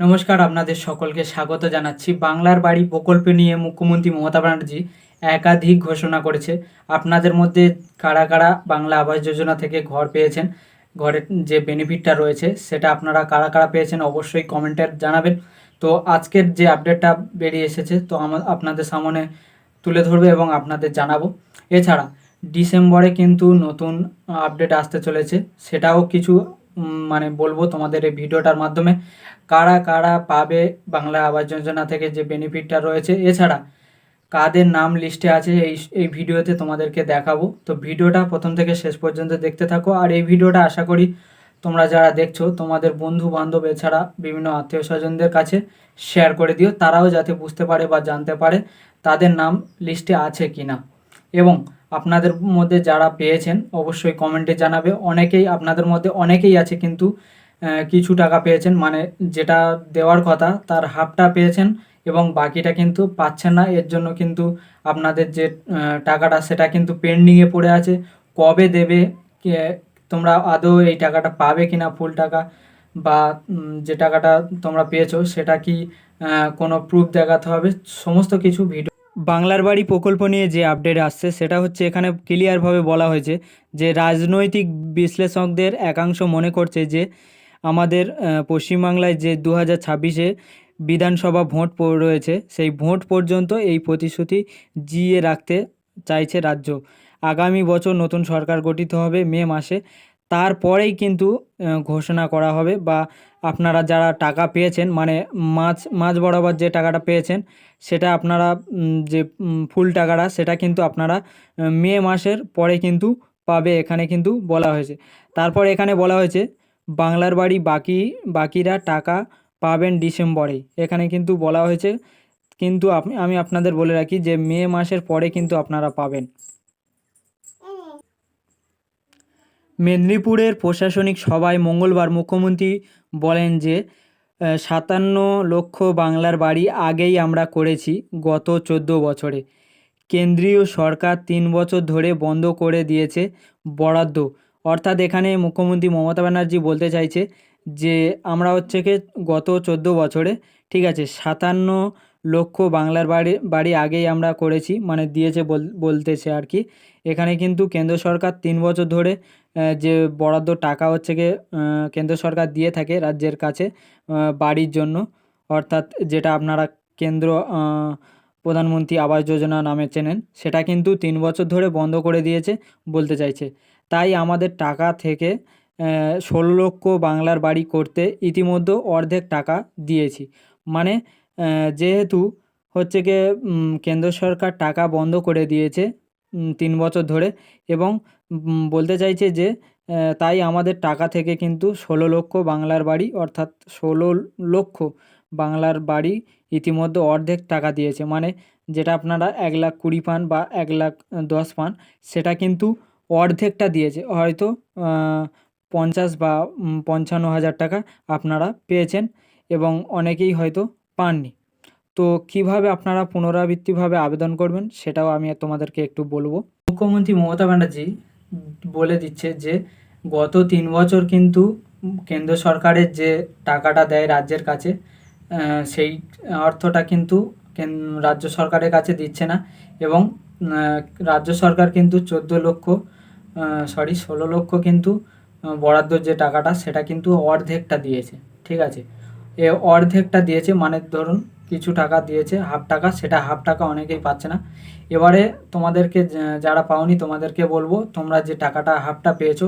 নমস্কার, আপনাদের সকলকে স্বাগত জানাচ্ছি। বাংলার বাড়ি প্রকল্প নিয়ে মুখ্যমন্ত্রী মমতা ব্যানার্জি একাধিক ঘোষণা করেছে। আপনাদের মধ্যে কারা কারা বাংলা আবাস যোজনা থেকে ঘর পেয়েছেন, ঘরের যে বেনিফিটটা রয়েছে, সেটা আপনারা কারা কারা পেয়েছেন অবশ্যই কমেন্টে জানাবেন। তো আজকের যে আপডেটটা বেরিয়ে এসেছে, তো আমার আপনাদের সামনে তুলে ধরবে এবং আপনাদের জানাব। এছাড়া, ডিসেম্বরে কিন্তু নতুন আপডেট আসতে চলেছে। সেটাও কিছু মানে বলব তোমাদের এই ভিডিওটার মাধ্যমে, কারা কারা পাবে বাংলা আবাস যোজনা থেকে যে বেনিফিটটা রয়েছে। এছাড়া, কাদের নাম লিস্টে আছে এই এই ভিডিওতে তোমাদেরকে দেখাবো। তো ভিডিওটা প্রথম থেকে শেষ পর্যন্ত দেখতে থাকো। আর এই ভিডিওটা আশা করি তোমরা যারা দেখছ, তোমাদের বন্ধু বান্ধব এছাড়া বিভিন্ন আত্মীয় স্বজনদের কাছে শেয়ার করে দিও। তারাও যাতে বুঝতে পারে বা জানতে পারে তাদের নাম লিস্টে আছে কি না এবং আপনাদের মধ্যে যারা পেয়েছেন, অবশ্যই কমেন্টে জানাবে। অনেকেই আপনাদের মধ্যে অনেকেই আছে কিন্তু কিছু টাকা পেয়েছেন মানে যেটা দেওয়ার কথা, তার হাফটা পেয়েছেন এবং বাকিটা কিন্তু পাচ্ছেন না। এর জন্য কিন্তু আপনাদের যে টাকাটা, সেটা কিন্তু পেন্ডিংয়ে পড়ে আছে। কবে দেবে তোমরা আদৌ এই টাকাটা পাবে কি না ফুল টাকা বা যে টাকাটা তোমরা পেয়েছ, সেটা কি কোনো প্রুফ দেখাতে হবে? সমস্ত কিছু ভিডিও বাংলার বাড়ি প্রকল্প নিয়ে যে আপডেট আসছে, সেটা হচ্ছে এখানে ক্লিয়ারভাবে বলা হয়েছে যে রাজনৈতিক বিশ্লেষকদের একাংশ মনে করছে যে আমাদের পশ্চিমবাংলায় যে দু হাজার ছাব্বিশে বিধানসভা ভোট রয়েছে, সেই ভোট পর্যন্ত এই প্রতিশ্রুতি জিয়ে রাখতে চাইছে রাজ্য। আগামী বছর নতুন সরকার গঠিত হবে মে মাসে। তারপরেই কিন্তু ঘোষণা করা হবে বা আপনারা যারা টাকা পেয়েছেন মানে মাছ মাঝ বরাবর যে টাকাটা পেয়েছেন, সেটা আপনারা যে ফুল টাকাটা, সেটা কিন্তু আপনারা মে মাসের পরে কিন্তু পাবে, এখানে কিন্তু বলা হয়েছে। তারপর এখানে বলা হয়েছে, বাংলার বাড়ি বাকি, বাকিরা টাকা পাবেন ডিসেম্বরেই এখানে কিন্তু বলা হয়েছে, কিন্তু আমি আপনাদের বলে রাখি যে, মে মাসের পরে কিন্তু আপনারা পাবেন। মেদিনীপুরের প্রশাসনিক সভায় মঙ্গলবার মুখ্যমন্ত্রী বলেন যে সাতান্ন লক্ষ বাংলার বাড়ি আগেই আমরা করেছি গত চোদ্দ বছরে। কেন্দ্রীয় সরকার তিন বছর ধরে বন্ধ করে দিয়েছে বরাদ্দ। অর্থাৎ এখানে মুখ্যমন্ত্রী মমতা ব্যানার্জি বলতে চাইছে যে, আমরা হচ্ছে কি গত চোদ্দ বছরে, ঠিক আছে, সাতান্ন লক্ষ বাংলার বাড়ি বাড়ি আগেই আমরা করেছি মানে দিয়েছে বল- বলতেছে আর কি। এখানে কিন্তু কেন্দ্র সরকার তিন বছর ধরে যে বরাদ্দ টাকা হচ্ছে গিয়ে কেন্দ্র সরকার দিয়ে থাকে রাজ্যের কাছে বাড়ির জন্য। অর্থাৎ যেটা আপনারা কেন্দ্র প্রধানমন্ত্রী আবাস যোজনা নামে চেনেন, সেটা কিন্তু তিন বছর ধরে বন্ধ করে দিয়েছে বলতে চাইছে। তাই আমাদের টাকা থেকে ষোলো লক্ষ বাংলার বাড়ি করতে ইতিমধ্যে অর্ধেক টাকা দিয়েছি। মানে যেহেতু হচ্ছে গিয়ে কেন্দ্র সরকার টাকা বন্ধ করে দিয়েছে তিন বছর ধরে এবং বলতে চাইছে যে তাই আমাদের টাকা থেকে কিন্তু ষোলো লক্ষ বাংলার বাড়ি, অর্থাৎ ষোলো লক্ষ বাংলার বাড়ি ইতিমধ্যে অর্ধেক টাকা দিয়েছে। মানে যেটা আপনারা এক লাখ কুড়ি পান বা এক লাখ দশ পান, সেটা কিন্তু অর্ধেকটা দিয়েছে। হয়তো পঞ্চাশ বা পঞ্চান্ন হাজার টাকা আপনারা পেয়েছেন এবং অনেকেই হয়তো পাননি। তো কীভাবে আপনারা পুনরাবৃত্তিভাবে আবেদন করবেন সেটাও আমি তোমাদেরকে একটু বলব। মুখ্যমন্ত্রী মমতা ব্যানার্জি বলে দিচ্ছে যে, গত তিন বছর কিন্তু কেন্দ্র সরকারের যে টাকাটা দেয় রাজ্যের কাছে সেই অর্থটা কিন্তু কেন- রাজ্য সরকারের কাছে দিচ্ছে না এবং রাজ্য সরকার কিন্তু চোদ্দ লক্ষ সরি ষোলো লক্ষ কিন্তু বরাদ্দ যে টাকাটা সেটা কিন্তু অর্ধেকটা দিয়েছে, ঠিক আছে? এ অর্ধেকটা দিয়েছে মানে ধরুন কিছু টাকা দিয়েছে, হাফ টাকা, সেটা হাফ টাকা অনেকেই পাচ্ছে না। এবারে তোমাদেরকে যারা পাওনি তোমাদেরকে বলব, তোমরা যে টাকাটা হাফটা পেয়েছ,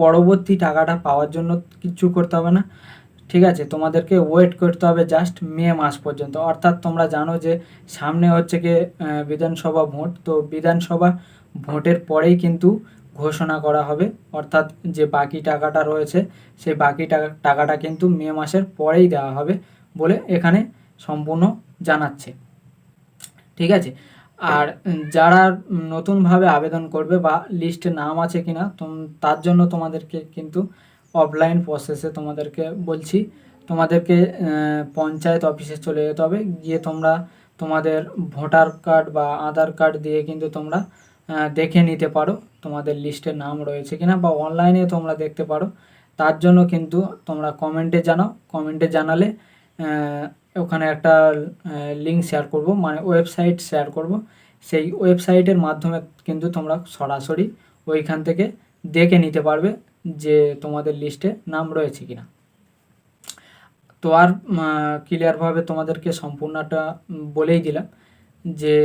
পরবর্তী টাকাটা পাওয়ার জন্য কিচ্ছু করতে হবে না। ঠিক আছে, তোমাদেরকে ওয়েট করতে হবে জাস্ট মে মাস পর্যন্ত। অর্থাৎ তোমরা জানো যে সামনে হচ্ছে কি বিধানসভা ভোট। তো বিধানসভা ভোটের পরেই কিন্তু ঘোষণা করা হবে। অর্থাৎ যে বাকি টাকাটা রয়েছে, সেই বাকি টাকা, টাকাটা কিন্তু মে মাসের পরেই দেওয়া হবে বলে এখানে সম্পূর্ণ জানাচ্ছে। ঠিক আছে? আর যারা নতুনভাবে আবেদন করবে বা লিস্টে নাম আছে কিনা তার জন্য তোমাদেরকে কিন্তু অফলাইন প্রসেসে তোমাদেরকে বলছি, তোমাদেরকে পঞ্চায়েত অফিসে চলে যেতে হবে। গিয়ে তোমরা তোমাদের ভোটার কার্ড বা আধার কার্ড দিয়ে কিন্তু তোমরা দেখে নিতে পারো তোমাদের লিস্টে নাম রয়েছে কিনা বা অনলাইনে তোমরা দেখতে পারো। তার জন্য কিন্তু তোমরা কমেন্টে জানাও। কমেন্টে জানালে ওখানে একটা লিঙ্ক শেয়ার করব মানে ওয়েবসাইট শেয়ার করব। সেই ওয়েবসাইটের মাধ্যমে কিন্তু তোমরা সরাসরি ওইখান থেকে দেখে নিতে পারবে যে তোমাদের লিস্টে নাম রয়েছে কিনা। তো আর ক্লিয়ারভাবে তোমাদেরকে সম্পূর্ণটা বলেই দিলাম যে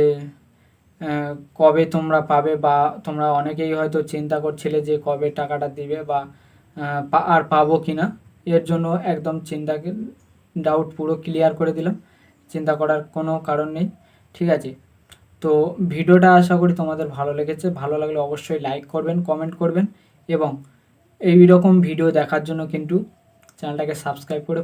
কবে তোমরা পাবে বা তোমরা অনেকেই হয়তো চিন্তা করছিলে যে কবে টাকাটা দিবে বা আর পাবো কি না এর জন্য একদম চিন্তা ডাউট পুরো ক্লিয়ার করে দিলাম। চিন্তা করার কোনো কারণ নেই। ঠিক আছে? তো ভিডিওটা আশা করি তোমাদের ভালো লেগেছে। ভালো লাগলে অবশ্যই লাইক করবেন কমেন্ট করবেন এবং এই রকম ভিডিও দেখার জন্য কিন্তু চ্যানেলটাকে সাবস্ক্রাইব করে